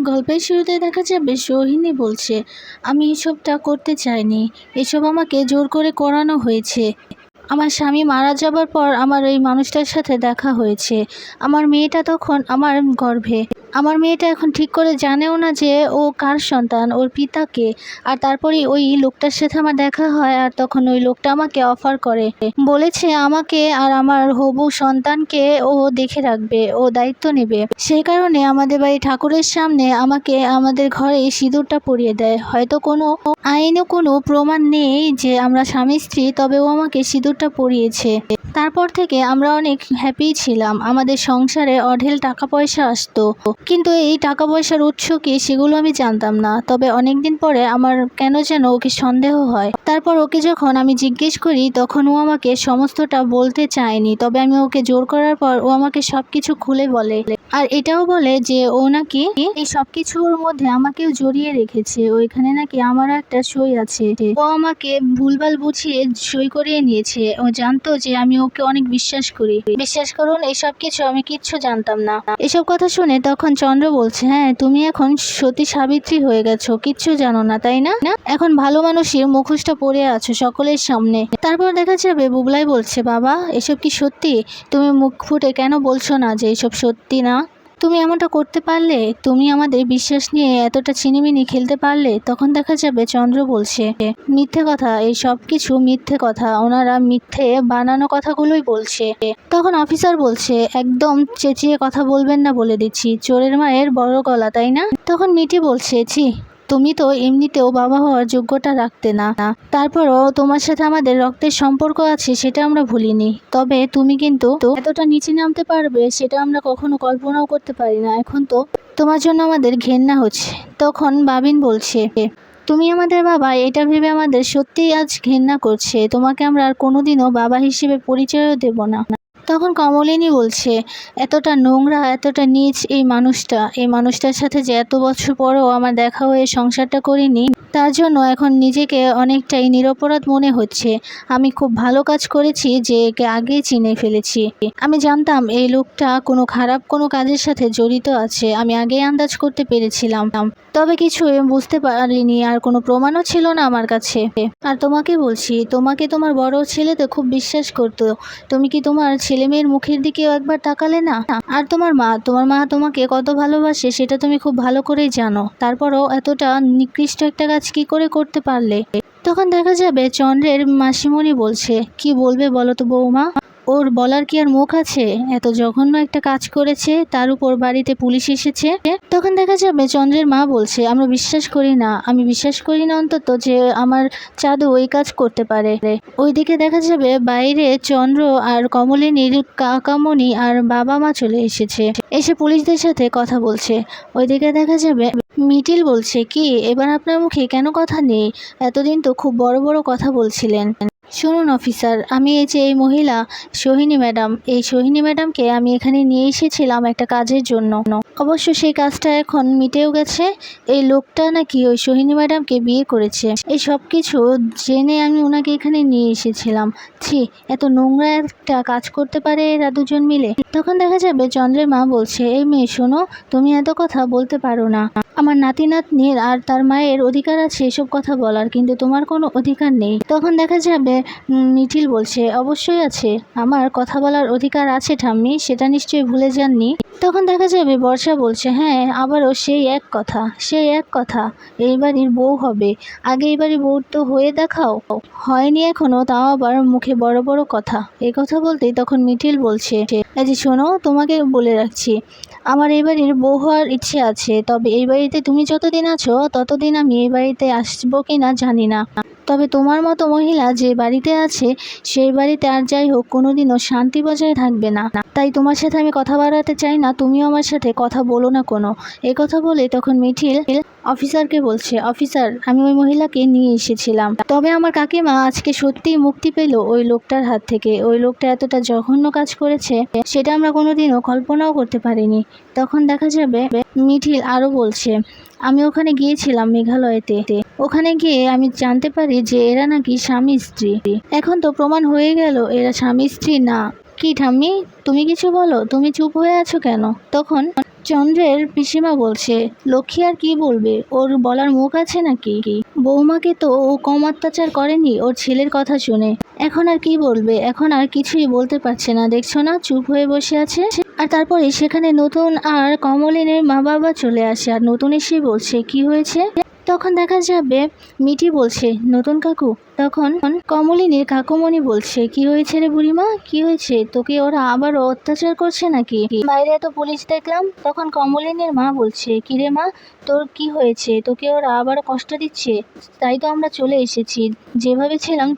গল্পের শুরুতে দেখা যাবে সোহিনী বলছে, আমি এসবটা করতে চাইনি। এসব আমাকে জোর করে করানো হয়েছে। আমার স্বামী মারা যাবার পর আমার এই মানুষটার সাথে দেখা হয়েছে। আমার মেয়েটা তখন আমার গর্ভে। আমার মেয়েটা এখন ঠিক করে জানেও না যে ও কার সন্তান, ওর পিতাকে আর তারপরেই ওই লোকটার সাথে আমার দেখা হয় আর তখন ওই লোকটা আমাকে অফার করে। বলেছে আমাকে আর আমার হবু সন্তানকে ও দেখে রাখবে, ও দায়িত্ব নেবে। সেই কারণে আমাদের বাড়ি ঠাকুরের সামনে আমাকে আমাদের ঘরে সিঁদুরটা পরিয়ে দেয়। হয়তো কোনো আইনও কোনো প্রমাণ নেই যে আমরা স্বামী স্ত্রী, তবে ও আমাকে সিঁদুরটা পরিয়েছে। তারপর থেকে আমরা অনেক হ্যাপি ছিলাম। আমাদের সংসারে অঢেল টাকা পয়সা আসতো। কিন্তু এই টাকা পয়সার উৎস কি সেগুলো আমি জানতাম না। তবে অনেকদিন পরে আমার কেন যেন ওকে সন্দেহ হয়। তারপর ওকে যখন আমি জিজ্ঞেস করি, তখন ও আমাকে সমস্তটা বলতে চায়নি। তবে আমি ওকে জোর করার পর ও আমাকে সব কিছু খুলে বলে। আর এটাও বলে যে ও নাকি এই সব কিছুর মধ্যে আমাকেও জড়িয়ে রেখেছে। ওইখানে নাকি আমারও একটা সই আছে। ও আমাকে ভুলভাল বুঝিয়ে সই করিয়ে নিয়েছে। ও জানতো যে আমি ওকে অনেক বিশ্বাস করি। বিশ্বাস করুন এইসব কিছু আমি কিচ্ছু জানতাম না। এসব কথা শুনে তখন চন্দ্র বলছে হ্যাঁ তুমি এখন সতী সাবিত্রী হয়ে গেছো। কিচ্ছু জানো না, তাই না? না এখন ভালো মানুষের মুখোশটা পরে আছো সকলের সামনে। তারপর দেখা যাবে, বুবলাই বলছে, বাবা, এসব কি সত্যি? তুমি মুখ ফুটে কেন বলছো না যে এসব সত্যি না? তুমি এমনটা করতে পারলে, তুমি আমাদের বিশ্বাস নিয়ে এতটা চিনিমিনি খেলতে পারলে, তখন দেখা যাবে চন্দ্র বলছে, মিথ্যে কথা, এই সব কিছু মিথ্যে কথা, ওনারা মিথ্যে বানানো কথাগুলোই বলছে। তখন অফিসার বলছে, একদম চেঁচিয়ে কথা বলবেন না বলে দিচ্ছি, চোরের মায়ের বড় গলা, তাই না? তখন মিটি বলছে, ছি তুমি তো এমনিতেও বাবা হওয়ার যোগ্যতা রাখতে না। তারপরও তোমার সাথে আমাদের রক্তের সম্পর্ক আছে, সেটা আমরা ভুলিনি। তবে তুমি কিন্তু এতটা নিচে নামতে পারবে, সেটা আমরা কখনো কল্পনাও করতে পারি না। এখন তো তোমার জন্য আমাদের ঘেন্না হচ্ছে। তখন বাবিন বলছে, তুমি আমাদের বাবা, এটা ভেবে আমাদের সত্যিই আজ ঘেন্না করছে। তোমাকে আমরা আর কোনোদিনও বাবা হিসেবে পরিচয়ও দেব না। তখন কমলিনী বলছে, এতটা নোংরা, এতটা নীচ এই মানুষটা, এই মানুষটার সাথে যে এত বছর পরেও আমার দেখা হয়ে সংসারটা করিনি, তার জন্য এখন নিজেকে অনেকটাই নিরপরাধ মনে হচ্ছে। আমি খুব ভালো কাজ করেছি যে একে আগেই চিনে ফেলেছি। আমি জানতাম এই লোকটা কোনো খারাপ কোনো কাজের সাথে জড়িত আছে, আমি আগেই আন্দাজ করতে পেরেছিলাম। তবে কিছু বুঝতে পারিনি, আর কোনো প্রমাণও ছিল না আমার কাছে। আর তোমাকে বলছি, তোমাকে তোমার বড় ছেলে তো খুব বিশ্বাস করতো। তুমি কি তোমার ছেলে মেয়ের মুখের দিকেও একবার তাকালে না? আর তোমার মা তোমার মা তোমাকে কত ভালোবাসে সেটা তুমি খুব ভালো করেই জানো। তারপরও এতটা নিকৃষ্ট একটা কাজ কি করে করতে পারলে? তখন দেখা যাবে চন্দ্রের মাসিমণি বলছে, কি বলবে বলো তো বৌমা? ওর বলার কি আর মুখ আছে? এত জঘন্য একটা কাজ করেছে, তার উপর বাড়িতে পুলিশ এসেছে। তখন দেখা যাবে চন্দ্রের মা বলছে, আমরা বিশ্বাস করি না। আমি বিশ্বাস করি না অন্তত যে আমার চাঁদু ওই কাজ করতে পারে। ওইদিকে দেখা যাবে বাইরে চন্দ্র আর কমলিনীর কাকামণি আর বাবা মা চলে এসেছে। এসে পুলিশদের সাথে কথা বলছে। ওইদিকে দেখা যাবে মিটিল বলছে, কি, এবার আপনার মুখে কেন কথা নেই? এতদিন তো খুব বড় বড় কথা বলছিলেন। শুনুন অফিসার, আমি এই যে এই মহিলা, সোহিনী ম্যাডাম, এই সোহিনী ম্যাডামকে আমি এখানে নিয়ে এসেছিলাম একটা কাজের জন্য। অবশ্য সেই কাজটা এখন মিটেও গেছে। এই লোকটা নাকি ওই সোহিনী ম্যাডামকে বিয়ে করেছে। এই সব কিছু জেনে আমি ওনাকে এখানে নিয়ে এসেছিলাম। ছি, এত নোংরা একটা কাজ করতে পারে এরা দুজন মিলে? তখন দেখা যাবে চন্দ্রের মা বলছে, এই মেয়ে, শোনো, তুমি এত কথা বলতে পারো না। আমার নাতি নাতনির আর তার মায়ের অধিকার আছে এসব কথা বলার, কিন্তু তোমার কোনো অধিকার নেই। তখন দেখা যাবে মিঠিল বলছে, অবশ্যই আছে। আমার কথা বলার অধিকার আছে ঠাম্মি, সেটা নিশ্চয়ই ভুলে যাননি। তখন দেখা যাবে, বর্ষা বলছে হ্যাঁ আবারও সেই এক কথা, সেই এক কথা এই বাড়ির বউ হবে। আগে এই বাড়ির বউ তো হয়ে দেখাও। হয়নি এখনও, তাও আবার মুখে বড় বড় কথা। এই কথা বলতেই তখন মিঠিল বলছে যে শোনো, তোমাকে বলে রাখছি, আমার এই বাড়ির বউ হওয়ার ইচ্ছে আছে, তবে এই বাড়িতে তুমি যতদিন আছো, ততদিন আমি এই বাড়িতে আসব কি না জানি না। তবে তোমার মতো মহিলা যে বাড়িতে আছে, সেই বাড়িতে আর যাই হোক, কোনোদিনও শান্তি বজায় থাকবে না। তাই তোমার সাথে আমি কথা বাড়াতে চাই না, তুমিও আমার সাথে কথা বলো না কোনো। কথা বলে তখন মিঠিল অফিসারকে বলছে, অফিসার, আমি ওই মহিলাকে নিয়ে এসেছিলাম। তবে আমার কাকিমা আজকে সত্যিই মুক্তি পেল ওই লোকটার হাত থেকে। ওই লোকটা এতটা জঘন্য কাজ করেছে, সেটা আমরা কোনোদিনও কল্পনাও করতে পারিনি। তখন দেখা যাবে, মিঠিল আরও বলছে, আমি ওখানে গিয়েছিলাম মেঘালয়তে। ওখানে গিয়ে আমি জানতে পারি যে এরা নাকি স্বামী স্ত্রী। এখন তো প্রমাণ হয়ে গেল, এরা স্বামী স্ত্রী না। কি ঠাম্মি, তুমি কিছু বলো? তুমি চুপ হয়ে আছো কেন? তখন চন্দ্রের পিসিমা বলছে, লক্ষ্মী আর কি বলবে? ওর বলার মুখ আছে নাকি? বৌমাকে তো ও কম অত্যাচার করেনি, ওর ছেলের কথা শুনে। এখন আর কি বলবে? এখন আর কিছুই বলতে পারছে না। দেখছ না? চুপ হয়ে বসে আছে আর তারপরে সেখানে নতুন আর কমলিনের মা বাবা চলে আসে। আর নতুন এসে বলছে, কি হয়েছে? তখন দেখা যাবে মিটি বলছে, নতুন কাকু। তখন কমলিনীর কাকুমণি বলছে, কি হয়েছে রে বুড়িমা? কি হয়েছে? তোকে ওরা আবার অত্যাচার করছে নাকি? বাইরে এত পুলিশ দেখলাম। তখন কমলিনীর মা বলছে, কি রে মা? তোর কি হয়েছে? তোকে ওরা আবার কষ্ট দিচ্ছে? তাই তো আমরা চলে এসেছি। যেভাবে ছিলাম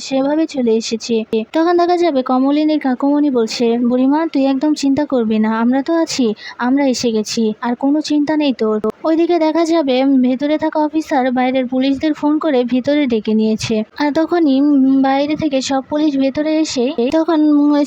সেভাবে চলে এসেছি। তখন দেখা যাবে, কমলিনীর কাকুমণি বলছে, বুড়িমা, তুই একদম চিন্তা করবি না। আমরা তো আছি। আমরা এসে গেছি। আর কোনো চিন্তা নেই তোর। ওইদিকে দেখা যাবে ভেতরে থাকা অফিসার বাইরের পুলিশদের ফোন করে ভিতরে ডেকে নিয়েছে। আর তখনই বাইরে থেকে সব পুলিশ ভেতরে এসে তখন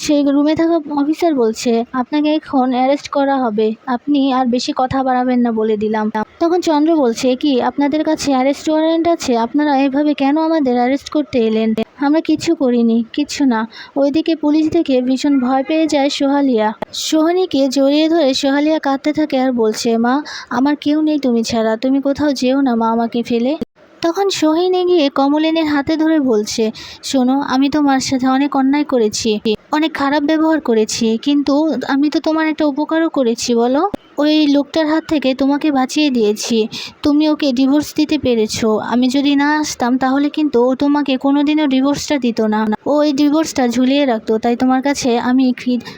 সেই রুমে থাকা অফিসার বলছে, আপনাকে এখন অ্যারেস্ট করা হবে। আপনি আর বেশি কথা বাড়াবেন না বলে দিলাম। তখন চন্দ্র বলছে, কি, আপনাদের কাছে অ্যারেস্ট ওয়ারেন্ট আছে? আপনারা এভাবে কেন আমাদের অ্যারেস্ট করতে এলেন? আমরা কিচ্ছু করিনি কিচ্ছু না। ওইদিকে পুলিশ দেখে ভীষণ ভয় পেয়ে যায় সোহালিয়া। সোহানীকে জড়িয়ে ধরে সোহালিয়া কাঁদতে থাকে আর বলছে, মা, আমার কেউ নেই তুমি ছাড়া, তুমি কোথাও যেও না, মা আমাকে ফেলে। তখন সোহিনী গিয়ে কমলিনের হাতে ধরে বলছে, শোনো, আমি তোমার সাথে অনেক অন্যায় করেছি, অনেক খারাপ ব্যবহার করেছি, কিন্তু আমি তো তোমার একটা উপকারও করেছি, বলো। ওই লোকটার হাত থেকে তোমাকে বাঁচিয়ে দিয়েছি। তুমি ওকে ডিভোর্স দিতে পেরেছ। আমি যদি না আসতাম, তাহলে কিন্তু ও তোমাকে কোনোদিনও ডিভোর্সটা দিত না। ও ওই ডিভোর্সটা ঝুলিয়ে রাখতো, তাই তোমার কাছে আমি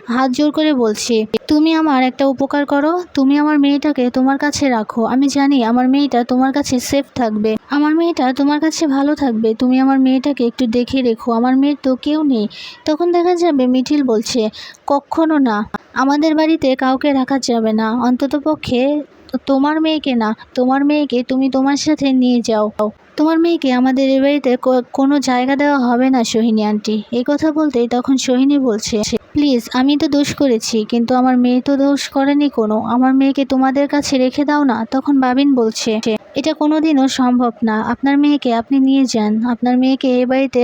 হাত জোর করে বলছি। তুমি আমার একটা উপকার করো, তুমি আমার মেয়েটাকে তোমার কাছে রাখো। আমি জানি আমার মেয়েটা তোমার কাছে সেফ থাকবে। আমার মেয়েটা তোমার কাছে ভালো থাকবে। তুমি আমার মেয়েটাকে একটু দেখে রেখো। আমার মেয়ের তো কেউ নেই। তখন দেখা যাবে মিঠিল বলছে কখনো না। আমাদের বাড়িতে কাউকে রাখা যাবে না। অন্তত পক্ষে তোমার মেয়েকে না, তোমার মেয়েকে তুমি তোমার সাথে নিয়ে যাও। তোমার মেয়েকে আমাদের এ বাড়িতে কোনো জায়গা দেওয়া হবে না, সোহিনী আন্টি। এই কথা বলতেই তখন সোহিনী বলছে, প্লিজ, আমি তো দোষ করেছি, কিন্তু আমার মেয়ে তো দোষ করেনি কোনো। আমার মেয়েকে তোমাদের কাছে রেখে দাও না? তখন বাবিন বলছে, এটা কোনোদিনও সম্ভব না। আপনার মেয়েকে আপনি নিয়ে যান। আপনার মেয়েকে এ বাড়িতে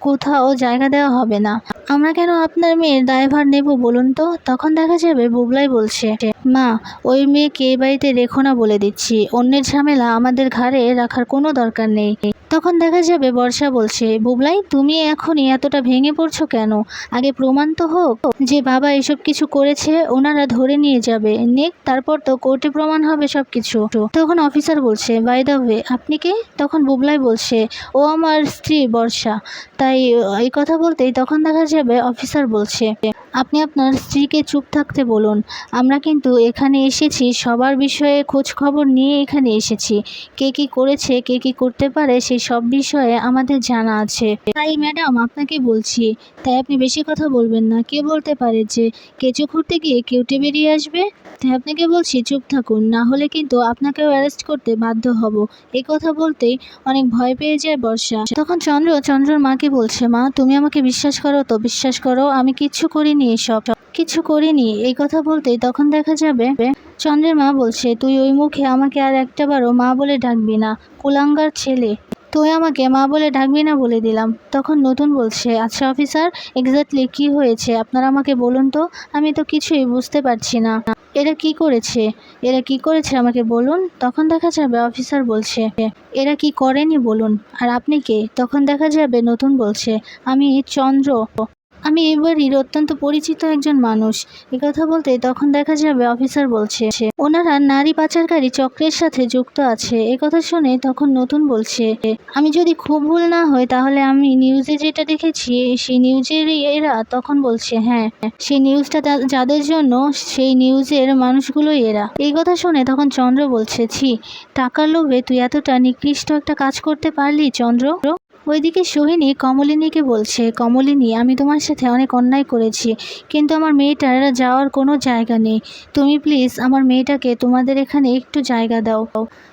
কোথাও জায়গা দেওয়া হবে না। আমরা কেন আপনার মেয়ের দায়ভার নেব বলুন তো? তখন দেখা যাবে, বুবলাই বলছে। মা, ওই মেয়েকে এই বাড়িতে রেখো না বলে দিচ্ছি। অন্যের ঝামেলা আমাদের ঘাড়ে রাখার কোনো দরকার নেই। তখন দেখা যাবে বর্ষা বলছে, বুবলাই, তুমি এখনই এতটা ভেঙে পড়ছো কেন? আগে প্রমাণ তো হোক যে বাবা এসব কিছু করেছে, ওনারা ধরে নিয়ে যাবে। নেক, তারপর তো কোর্টে প্রমাণ হবে সব কিছু তখন অফিসার বলছে বাই দ্য ওয়ে আপনি কে? তখন বুবলাই বলছে, ও আমার স্ত্রী বর্ষা। তাই এই কথা বলতেই তখন দেখা যাবে অফিসার বলছে আপনি আপনার স্ত্রীকে চুপ থাকতে বলুন। আমরা কিন্তু এখানে এসেছি, সবার বিষয়ে খোঁজ খবর নিয়ে এখানে এসেছি। কে কি করেছে, কে কি করতে পারে সেই সব বিষয়ে আমাদের জানা আছে। তাই ম্যাডাম, আপনাকে বলছি, তাই আপনি বেশি কথা বলবেন না। কে বলতে পারে যে কেঁচো খুঁড়তে গিয়ে কেউটে বেরিয়ে আসবে? তাই আপনাকে বলছি, চুপ থাকুন। না হলে কিন্তু আপনাকেও অ্যারেস্ট করতে বাধ্য হব। এ কথা বলতেই অনেক ভয় পেয়ে যায় বর্ষা। তখন চন্দ্র, চন্দ্রর মাকে বলছে, মা, তুমি আমাকে বিশ্বাস করো তো, বিশ্বাস করো, আমি কিচ্ছু করিনি। এসব কিছু করিনি। এই কথা বলতেই তখন দেখা যাবে, চন্দ্রের মা বলছে, তুই ওই মুখে আমাকে আর একটা একটাবারও মা বলে ডাকবি না, কুলাঙ্গার ছেলে। তুই আমাকে মা বলে ডাকবি না বলে দিলাম। তখন নতুন বলছে আচ্ছা অফিসার এক্স্যাক্টলি কি হয়েছে? আপনারা আমাকে বলুন তো, আমি তো কিছুই বুঝতে পারছি না। এরা কি করেছে? এরা কি করেছে আমাকে বলুন? তখন দেখা যাবে, অফিসার বলছে, এরা কি করেনি বলুন, আর আপনি কে? তখন দেখা যাবে, নতুন বলছে, আমি চন্দ্র। আমি বাড়ির অত্যন্ত পরিচিত একজন মানুষ। কথা বলতে তখন দেখা যাবে, অফিসার বলছে। ওনারা নারী পাচারকারী চক্রের সাথে যুক্ত আছে। এ কথা শুনে তখন নতুন বলছে, আমি যদি খুব ভুল না হয় তাহলে আমি নিউজে যেটা দেখেছি, সেই নিউজেরই এরা তখন বলছে হ্যাঁ সেই নিউজটা যাদের জন্য, সেই নিউজের মানুষগুলোই এরা। এই কথা শুনে তখন চন্দ্র বলছে, ছি, টাকার লোভে তুই এতটা নিকৃষ্ট একটা কাজ করতে পারলি, চন্দ্র? ওইদিকে সোহিনী কমলিনীকে বলছে, কমলিনী, আমি তোমার সাথে অনেক অন্যায় করেছি, কিন্তু আমার মেয়েটার যাওয়ার কোনো জায়গা নেই। তুমি প্লিজ আমার মেয়েটাকে তোমাদের এখানে একটু জায়গা দাও।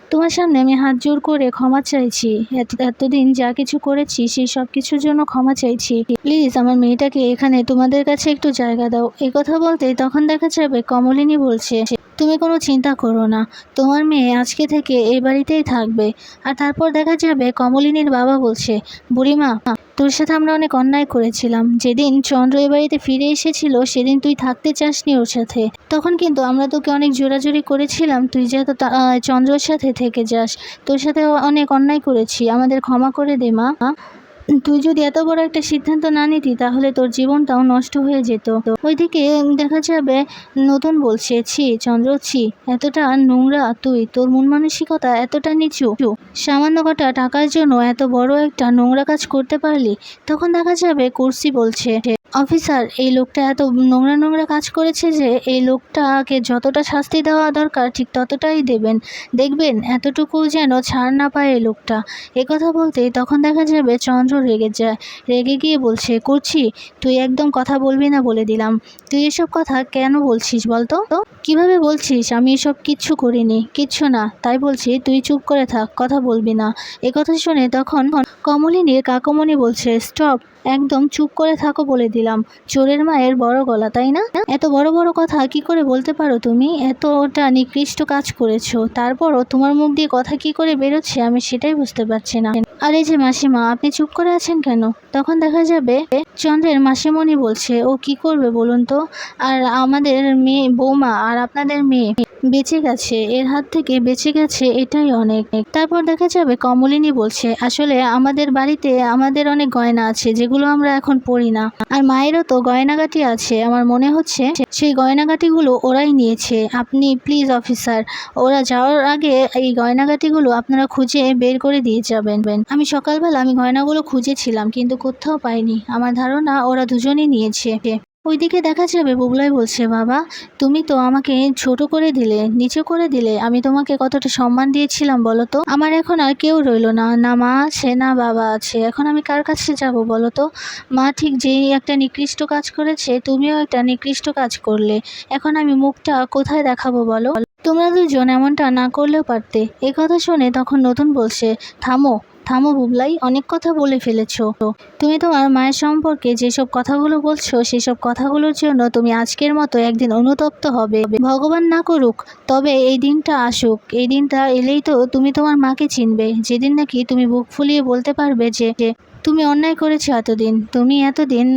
তোমার সামনে আমি হাত জোর করে ক্ষমা চাইছি। এত- এতদিন যা কিছু করেছি, সেই সব কিছুর জন্য ক্ষমা চাইছি। প্লিজ আমার মেয়েটাকে এখানে তোমাদের কাছে একটু জায়গা দাও। এই কথা বলতেই তখন দেখা যাবে কমলিনী বলছে তুমি কোনো চিন্তা করো না। তোমার মেয়ে আজকে থেকে এই বাড়িতেই থাকবে। আর তারপর দেখা যাবে কমলিনীর বাবা বলছে, বুড়িমা, তোর সাথে আমরা অনেক অন্যায় করেছিলাম। যেদিন চন্দ্র এ বাড়িতে ফিরে এসেছিল, সেদিন তুই থাকতে চাসনি ওর সাথে। তখন কিন্তু আমরা তোকে অনেক জোরাজুরি করেছিলাম। তুই যেহেতু চন্দ্রর সাথে থেকে যাস। তোর সাথে অনেক অন্যায় করেছি। আমাদের ক্ষমা করে দে, মা। তুই যদি এত বড় একটা সিদ্ধান্ত না নিতি, তাহলে তোর জীবনটাও নষ্ট হয়ে যেত। ওইদিকে দেখা যাবে নতুন বলছে, ছি, চন্দ্র, ছি, এতটা নোংরা তুই, তোর মন মানসিকতা এতটা নিচু। সামান্য কটা টাকার জন্য এত বড় একটা নোংরা কাজ করতে পারলি, তখন দেখা যাবে কুর্সি বলছে। অফিসার, এই লোকটা এত নোংরা নোংরা কাজ করেছে যে, এই লোকটাকে যতটা শাস্তি দেওয়া দরকার, ঠিক ততটাই দেবেন। দেখবেন, এতটুকু যেন ছাড় না পায় এই লোকটা। একথা বলতে তখন দেখা যাবে চন্দ্র রেগে যায় রেগে গিয়ে বলছে, করছি? তুই একদম কথা বলবি না বলে দিলাম। তুই এসব কথা কেন বলছিস বলতো? তো কীভাবে বলছিস? আমি এসব কিচ্ছু করিনি। কিচ্ছু না। তাই বলছি, তুই চুপ করে থাক, কথা বলবি না। একথা শুনে তখন কমলিনীর কাকমণি বলছে, স্টপ, একদম চুপ করে থাকো বলে দিলাম। চোরের মায়ের বড় গলা, তাই না? এত বড় বড় কথা কি করে বলতে পারো তুমি? এতটা নিকৃষ্ট কাজ করেছ। তারপরও তোমার মুখ দিয়ে কথা কি করে বেরোচ্ছে আমি সেটাই বুঝতে পারছি না। আর এই যে মাসিমা, আপনি চুপ করে আছেন কেন? তখন দেখা যাবে চন্দ্রের মাসিমণি বলছে, ও কি করবে বলুন তো? আর আমাদের মেয়ে বৌমা আর আপনাদের মেয়ে বেঁচে গেছে, এর হাত থেকে বেঁচে গেছে এটাই অনেক। তারপর দেখা যাবে কমলিনী বলছে, আসলে আমাদের বাড়িতে আমাদের অনেক গয়না আছে, যেগুলো আমরা এখন পরি না। আর মায়েরও তো গয়নাগাটি আছে, আমার মনে হচ্ছে সেই গয়নাগাটিগুলো ওরাই নিয়েছে। আপনি প্লিজ অফিসার ওরা যাওয়ার আগে এই গয়নাগাটিগুলো আপনারা খুঁজে বের করে দিয়ে যাবেন। আমি সকালবেলা আমি গয়নাগুলো খুঁজেছিলাম, কিন্তু কোথাও পাইনি। আমার ধারণা ওরা দুজনেই নিয়েছে। ওইদিকে দেখা যাবে, বুবলাই বলছে, বাবা, তুমি তো আমাকে ছোট করে দিলে, নিচু করে দিলে, আমি তোমাকে কতটা সম্মান দিয়েছিলাম বলো তো? আমার এখন আর কেউ রইল না না মা আছে, না বাবা আছে। এখন আমি কার কাছে যাব বলো তো? মা ঠিক যেই একটা নিকৃষ্ট কাজ করেছে, তুমিও একটা নিকৃষ্ট কাজ করলে। এখন আমি মুখটা কোথায় দেখাবো বলো? তোমরা দুজন এমনটা না করলেও পারতে। এ কথা শুনে তখন নতুন বলছে, থামো থামো বুবলাই, অনেক কথা বলে ফেলেছো। তুমি তোমার মায়ের সম্পর্কে যেসব কথাগুলো বলছো, সেসব কথাগুলোর জন্য তুমি আজকের মতো একদিন অনুতপ্ত হবে। ভগবান না করুক, তবে এই দিনটা আসুক। এই দিনটা এলেই তো তুমি তোমার মাকে চিনবে। যেদিন নাকি তুমি বুক ফুলিয়ে বলতে পারবে যে তুমি অন্যায় করেছ এতদিন। তুমি এতদিন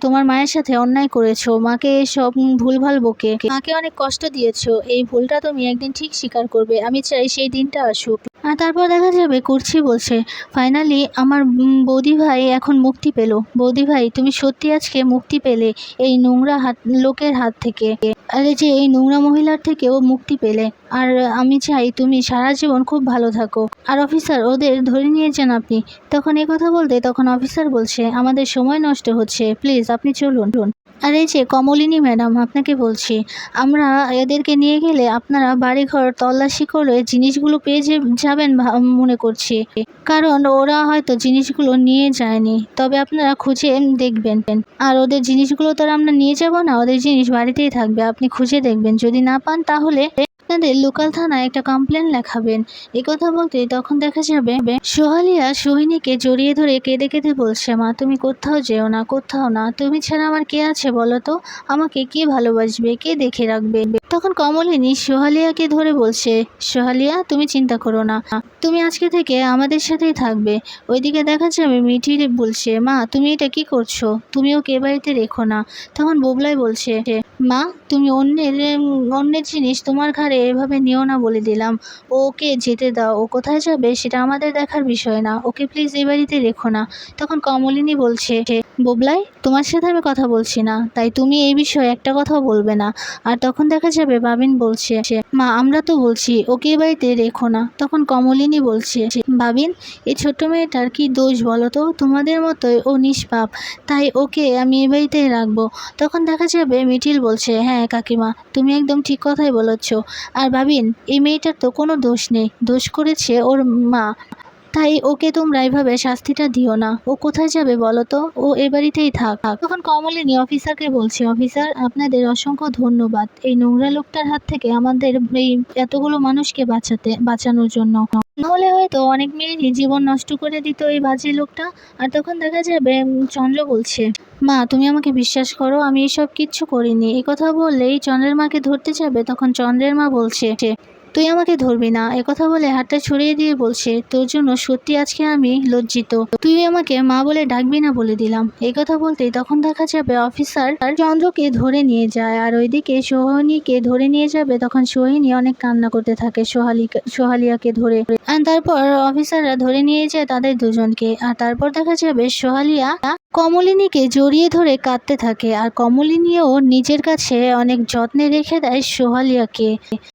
তোমার মায়ের সাথে অন্যায় করেছ। মাকে সব ভুলভাল বকে। মাকে অনেক কষ্ট দিয়েছ। এই ভুলটা তুমি একদিন ঠিক স্বীকার করবে। আমি চাই সেই দিনটা আসুক। আর তারপর দেখা যাবে কুর্চি বলছে। ফাইনালি আমার বৌদি ভাই এখন মুক্তি পেল। বৌদি ভাই, তুমি সত্যি আজকে মুক্তি পেলে এই নোংরা হাত, লোকের হাত থেকে। আর যে এই নোংরা মহিলার থেকেও মুক্তি পেলে। আর আমি চাই তুমি সারা জীবন খুব ভালো থাকো। আর অফিসার, ওদের ধরে নিয়ে যান আপনি। তখন এই কথা বলতে তখন অফিসার বলছে, আমাদের সময় নষ্ট হচ্ছে। প্লিজ, আপনি চলুন। আর এই যে কমলিনী ম্যাডাম, আপনাকে বলছি। আমরা এদেরকে নিয়ে গেলে আপনারা বাড়িঘর তল্লাশি করে জিনিসগুলো পেয়ে যাবেন মনে করছি। কারণ ওরা হয়তো জিনিসগুলো নিয়ে যায়নি। তবে আপনারা খুঁজে দেখবেন। আর ওদের জিনিসগুলো তো আমরা নিয়ে যাব না, ওদের জিনিস বাড়িতেই থাকবে। আপনি খুঁজে দেখবেন। যদি না পান তাহলে আপনাদের লোকাল থানায় একটা কমপ্লেন লেখাবেন। কথা বলতে তখন দেখা যাবে, সোহালিয়া সোহিনীকে জড়িয়ে ধরে কেঁদে কেঁদে বলছে, মা, তুমি কোথাও যেও না, কোথাও না, তুমি ছাড়া আমার কে আছে বলো তো? আমাকে কে ভালোবাসবে? কে দেখে রাখবে? তখন কমলিনী সোহালিয়াকে ধরে বলছে, সোহালিয়া, তুমি চিন্তা করো না। তুমি আজকে থেকে আমাদের সাথেই থাকবে। ওইদিকে দেখা যাবে মিঠি বলছে, মা, তুমি এটা কি করছ? তুমি ওকে বাড়িতে রেখো না। তখন বুবলাই বলছে, মা তুমি অন্যের অন্যের জিনিস তোমার ঘাড়ে এভাবে নিও না বলে দিলাম। ওকে যেতে দাও। ও কোথায় যাবে সেটা আমাদের দেখার বিষয় না। ওকে প্লিজ এই বাড়িতে রেখো না। তখন কমলিনী বলছে, বুবলাই, তোমার সাথে আমি কথা বলছি না। তাই তুমি এই বিষয়ে একটা কথাও বলবে না। আর তখন দেখা যাবে বাবিন বলছে, মা, আমরা তো বলছি, ওকে এই বাড়িতে রেখো না। তখন কমলিনী বলছে, বাবিন এই ছোট্ট মেয়েটার কি দোষ বলো তো? তোমাদের মতোই ও নিষ্পাপ। তাই ওকে আমি এ বাড়িতেই রাখব। তখন দেখা যাবে মিঠিল বলছে হ্যাঁ কাকিমা, তুমি একদম ঠিক কথাই বলেছ। আর ভাবিন, এই মেয়েটার তো কোনো দোষ নেই। দোষ করেছে ওর মা। তাই ওকে তোমরা এইভাবে শাস্তিটা দিও না। ও কোথায় যাবে বলো তো? ও এ বাড়িতেই থাক। তখন কমলিনী অফিসারকে বলছে, অফিসার, আপনাদের অসংখ্য ধন্যবাদ। এই নোংরা লোকটার হাত থেকে আমাদের এই এতগুলো মানুষকে বাঁচাতে বাঁচানোর জন্য। নাহলে হয়তো অনেক মেয়েরই জীবন নষ্ট করে দিত এই বাজে লোকটা। আর তখন দেখা যাবে চন্দ্র বলছে, মা, তুমি আমাকে বিশ্বাস করো, আমি এসব কিচ্ছু করিনি। কথা বললেই চন্দ্রের মাকে ধরতে যাবে, তখন চন্দ্রের মা বলছে তুই আমাকে ধরবি না। একথা বলে হাতটা ছড়িয়ে দিয়ে বলছে, তোর জন্য সত্যি আজকে আমি লজ্জিত। তুই আমাকে মা বলে ডাকবি না বলে দিলাম। এই কথা বলতেই তখন দেখা যাবে অফিসার আর চন্দ্রকে ধরে নিয়ে যায় আর ওইদিকে সোহিনীকে ধরে নিয়ে যাবে। তখন সোহিনী অনেক কান্না করতে থাকে সোহালি সোহালিয়াকে ধরে। তারপর অফিসাররা ধরে নিয়ে যায় তাদের দুজনকে। আর তারপর দেখা যাবে সোহালিয়া কমলিনীকে জড়িয়ে ধরে কাঁদতে থাকে। আর কমলিনীও নিজের কাছে অনেক যত্নে রেখে দেয় সোহালিয়াকে।